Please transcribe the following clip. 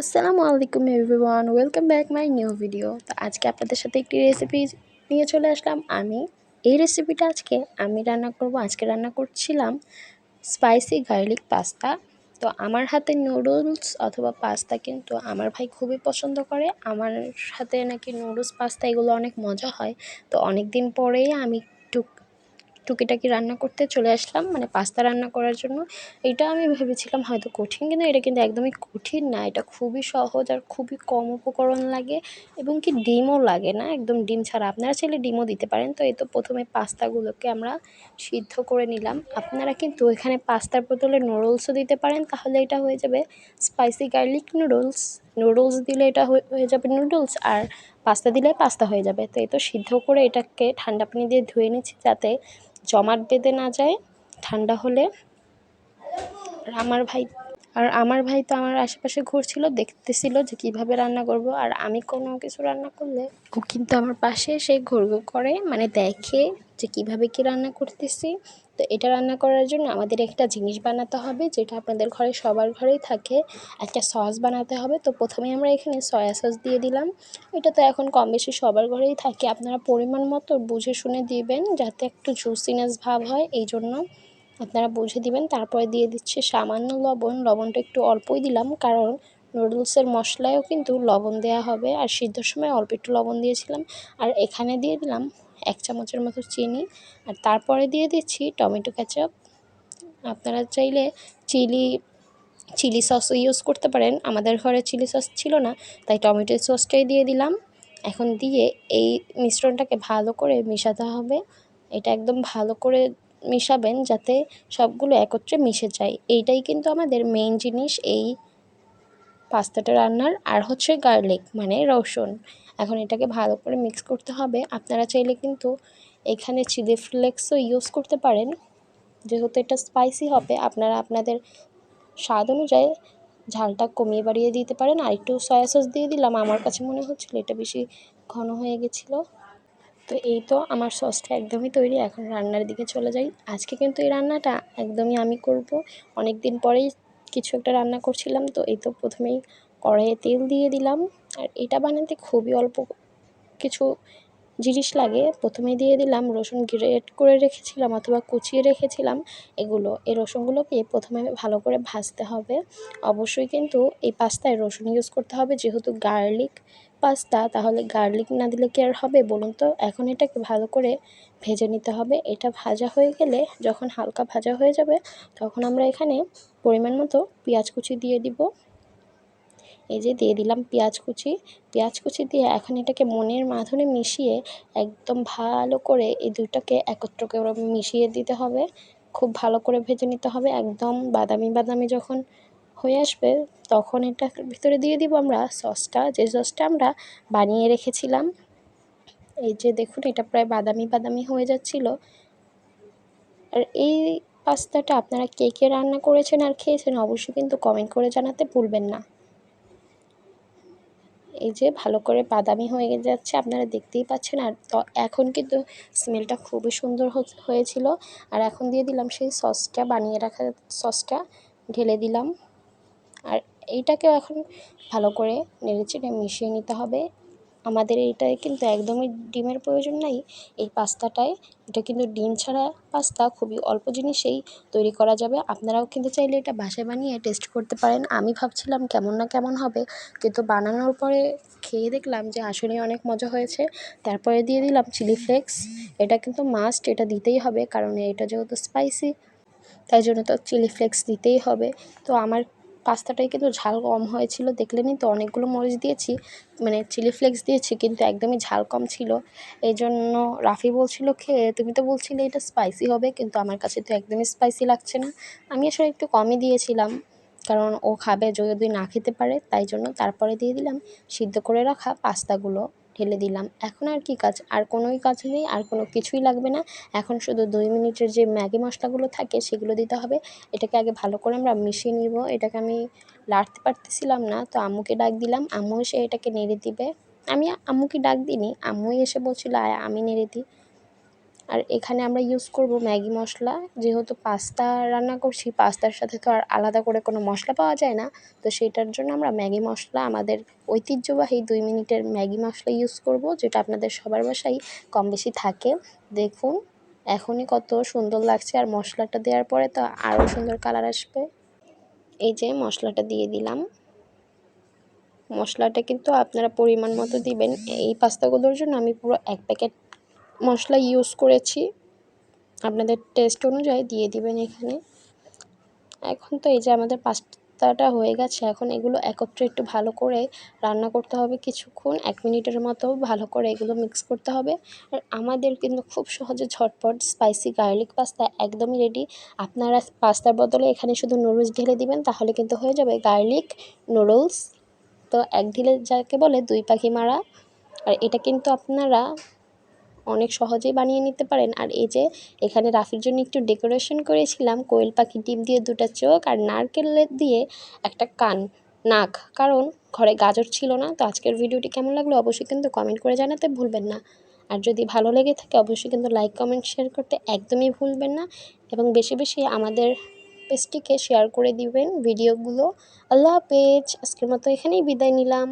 আসসালামু আলাইকুম everyone, welcome back my new video. তো আজকে আপনাদের সাথে একটি রেসিপি নিয়ে চলে আসলাম। আমি এই রেসিপিটা আজকে আমি রান্না করব। আজকে রান্না করছিলাম স্পাইসি গার্লিক পাস্তা তো আমার হাতে নুডলস অথবা পাস্তা কিন্তু আমার ভাই খুবই পছন্দ করে। আমার হাতে নাকি নুডলস পাস্তা এগুলো অনেক মজা হয়। তো অনেক দিন পরেই আমি টুকিটাকি রান্না করতে চলে আসলাম মানে পাস্তা রান্না করার জন্য। এটা আমি ভেবেছিলাম হয়তো কঠিন, কিন্তু এটা কিন্তু একদমই কঠিন না। এটা খুবই সহজ আর খুবই কম উপকরণ লাগে এবং কি ডিমও লাগে না, একদম ডিম ছাড়া। আপনারা চাইলে ডিমও দিতে পারেন। তো এই তো প্রথমে পাস্তাগুলোকে আমরা সিদ্ধ করে নিলাম। আপনারা কিন্তু এখানে পাস্তার বদলে নুডলসও দিতে পারেন, তাহলে এটা হয়ে যাবে স্পাইসি গার্লিক নুডলস। নুডলস দিলে এটা হয়ে যাবে নুডলস আর পাস্তা দিলে পাস্তা হয়ে যাবে। তো এই তো সিদ্ধ করে এটাকে ঠান্ডা পানি দিয়ে ধুয়ে নিচ্ছি যাতে জমাট বেঁধে না যায়। ঠান্ডা হলে আর আমার ভাই, আর আমার ভাই তো আমার আশেপাশে ঘুরছিল, দেখতেছিল যে কীভাবে রান্না করব। আর আমি কোনো কিছু রান্না করলে ও কিন্তু আমার পাশে এসে ঘুরঘুর করে মানে দেখে যে কীভাবে কি রান্না করতেছি। তো এটা রান্না করার জন্য আমাদের একটা জিনিস বানাতে হবে, যেটা আপনাদের ঘরে সবার ঘরেই থাকে। একটা সস বানাতে হবে, তো প্রথমে আমরা এখানে সয়া সস দিয়ে দিলাম। এটা তো এখন কম বেশি সবার ঘরেই থাকে, আপনারা পরিমাণ মতো বুঝে শুনে দিবেন, যাতে একটু জুসিনেস ভাব হয়, এই জন্য আপনারা বুঝে দিবেন। তারপরে দিয়ে দিচ্ছি সামান্য লবণ, লবণটা একটু অল্পই দিলাম, কারণ নুডলসের মশলায়ও কিন্তু লবণ দেওয়া হবে। আর সিদ্ধর সময় অল্প একটু লবণ দিয়েছিলাম, আর এখানে দিয়ে দিলাম এক চামচের মতো চিনি আর তারপরে দিয়ে দিচ্ছি টমেটো কেচাপ। আপনারা চাইলে চিলি চিলি সস ইউজ করতে পারেন। আমাদের ঘরে চিলি সস ছিল না, তাই টমেটো সসটাই দিয়ে দিলাম। এখন দিয়ে এই মিশ্রণটাকে ভালো করে মেশাতে হবে। এটা একদম ভালো করে মিশাবেন যাতে সবগুলো একত্রে মিশে যায়। এইটাই কিন্তু আমাদের মেইন জিনিস, এই পাস্তাটা রান্নার, আর হচ্ছে গার্লিক মানে রসুন। এখন এটাকে ভালো করে মিক্স করতে হবে। আপনারা চাইলে কিন্তু এখানে চিলি ফ্লেক্সও ইউজ করতে পারেন। যেহেতু এটা স্পাইসি হবে, আপনারা আপনাদের স্বাদ অনুযায়ী ঝালটা কমিয়ে বাড়িয়ে দিতে পারেন। আর একটু সয়া সস দিয়ে দিলাম, আমার কাছে মনে হচ্ছিল এটা বেশি ঘন হয়ে গেছিল। তো এই তো আমার সসটা একদমই তৈরি। এখন রান্নার দিকে চলে যাই। আজকে কিন্তু এই রান্নাটা একদমই আমি করব। অনেক দিন পরেই কিছু একটা রান্না করছিলাম, তো এই তো প্রথমেই কড়াইয়ে তেল দিয়ে দিলাম। আর এটা বানাতে খুবই অল্প কিছু জিনিস লাগে। প্রথমে দিয়ে দিলাম রসুন গ্রেট করে রেখেছিলাম অথবা কুচিয়ে রেখেছিলাম। এগুলো, এই রসুনগুলোকে প্রথমে ভালো করে ভাজতে হবে। অবশ্যই কিন্তু এই পাস্তায় রসুন ইউজ করতে হবে, যেহেতু গার্লিক পাস্তা, তাহলে গার্লিক না দিলে কি আর হবে বলুন তো? এখন এটাকে ভালো করে ভেজে নিতে হবে। এটা ভাজা হয়ে গেলে যখন হালকা ভাজা হয়ে যাবে, তখন আমরা এখানে পরিমাণ মতো পেঁয়াজ কুচি দিয়ে দিব। এই যে দিয়ে দিলাম পেঁয়াজ কুচি। পেঁয়াজ কুচি দিয়ে এখন এটাকে মনের মাধুরে মিশিয়ে একদম ভালো করে এই দুটাকে একত্র করে মিশিয়ে দিতে হবে। খুব ভালো করে ভেজে নিতে হবে। একদম বাদামি বাদামি যখন হয়ে আসবে, তখন এটার ভিতরে দিয়ে দিব আমরা সসটা। যে সসটা আমরা বানিয়ে রেখেছিলাম, এই যে দেখুন এটা প্রায় বাদামি বাদামি হয়ে যাচ্ছিল। আর এই পাস্তাটা আপনারা কে কে রান্না করেছেন আর খেয়েছেন অবশ্যই কিন্তু কমেন্ট করে জানাতে ভুলবেন না। এই যে ভালো করে বাদামি হয়ে যাচ্ছে, আপনারা দেখতেই পাচ্ছেন। আর এখন কিন্তু স্মেলটা খুবই সুন্দর হয়েছিল। আর এখন দিয়ে দিলাম সেই সসটা, বানিয়ে রাখা সসটা, ঢেলে দিলাম। আর এইটাকেও এখন ভালো করে নেড়েচেড়ে মিশিয়ে নিতে হবে। আমাদের এইটায় কিন্তু একদমই ডিমের প্রয়োজন নাই। এই পাস্তাটায়, এটা কিন্তু ডিম ছাড়া পাস্তা খুবই অল্প জিনিসেই তৈরি করা যাবে। আপনারাও কিন্তু চাইলে এটা বাসায় বানিয়ে টেস্ট করতে পারেন। আমি ভাবছিলাম কেমন না কেমন হবে, কিন্তু বানানোর পরে খেয়ে দেখলাম যে আসলেই অনেক মজা হয়েছে। তারপরে দিয়ে দিলাম চিলি ফ্লেক্স এটা কিন্তু মাস্ট এটা দিতেই হবে, কারণ এটা যেহেতু স্পাইসি তাই জন্য তো চিলি ফ্লেক্স দিতেই হবে। তো আমার পাস্তাটাই কিন্তু ঝাল কম হয়েছিল দেখলেনই তো? অনেকগুলো মরিচ দিয়েছি মানে চিলি ফ্লেক্স দিয়েছি, কিন্তু একদমই ঝাল কম ছিল। এই জন্য রাফি বলছিল খেয়ে তুমি তো বলছিলে এটা স্পাইসি হবে, কিন্তু আমার কাছে তো একদমই স্পাইসি লাগছে না। আমি আসলে একটু কমই দিয়েছিলাম, কারণ ও খাবে যদি না খেতে পারে, তাই জন্য তারপরে দিয়ে দিলাম, সিদ্ধ করে রাখা পাস্তাগুলো। ঢেলে দিলাম। এখন আর কি কাজ? আর কোনোই কাজ নেই, আর কোনো কিছুই লাগবে না। এখন শুধু দুই মিনিটের যে ম্যাগি মশলাগুলো থাকে, সেগুলো দিতে হবে। এটাকে আগে ভালো করে আমরা মিশিয়ে নিব। এটাকে আমি লাড়তে পারতেছিলাম না, তো আম্মুকে ডাক দিলাম। আম্মু এসে এটাকে নেড়ে দিবে। আমি আম্মুকে ডাক দিইনি, আম্মুই এসে বলছিল, আয়, আমি নেড়ে দিই। আর এখানে আমরা ইউজ করব ম্যাগি মশলা। যেহেতু পাস্তা রান্না করছি পাস্তার সাথে তো আর আলাদা করে কোনো মশলা পাওয়া যায় না। তো সেটার জন্য আমরা ম্যাগি মশলা, আমাদের ঐতিহ্যবাহী দুই মিনিটের ম্যাগি মশলা ইউজ করব, যেটা আপনাদের সবার বাসায় কম বেশি থাকে। দেখুন, এখনই কত সুন্দর লাগছে আর মশলাটা দেওয়ার পরে তো আরও সুন্দর কালার আসবে। এই যে মশলাটা দিয়ে দিলাম। মশলাটা কিন্তু আপনারা পরিমাণ মতো দিবেন। এই পাস্তাগুলোর জন্য আমি পুরো এক প্যাকেট মশলা ইউজ করেছি। আপনাদের টেস্ট অনুযায়ী দিয়ে দিবেন এখানে। এখন তো এই যে আমাদের পাস্তাটা হয়ে গেছে, এখন এগুলো একত্রে একটু ভালো করে রান্না করতে হবে কিছুক্ষণ, এক মিনিটের মতো ভালো করে এগুলো মিক্স করতে হবে। আর আমাদের কিন্তু খুব সহজে ঝটপট স্পাইসি গার্লিক পাস্তা একদমই রেডি আপনারা পাস্তার বদলে এখানে শুধু নুডলস ঢেলে দিবেন, তাহলে কিন্তু হয়ে যাবে গার্লিক নুডলস তো এক ঢিলে যাকে বলে দুই পাখি মারা। আর এটা কিন্তু আপনারা অনেক সহজেই বানিয়ে নিতে পারেন। আর এই যে, এখানে রাফির জন্য একটু ডেকোরেশন করেছিলাম, কোয়েল পাখি ডিম দিয়ে দুটো চোখ আর নারকেল দিয়ে একটা কান, নাক। কারণ ঘরে গাজর ছিল না, তো আজকের ভিডিওটি কেমন লাগল অবশ্যই কিন্তু কমেন্ট করে জানাতে ভুলবেন না। আর যদি ভালো লেগে থাকে অবশ্যই কিন্তু লাইক কমেন্ট শেয়ার করতে একদমই ভুলবেন না। এবং বেশি বেশি আমাদের পেজটিকে শেয়ার করে দিবেন ভিডিওগুলো। আল্লাহ পেজ আজকের মতো এখানেই বিদায় নিলাম।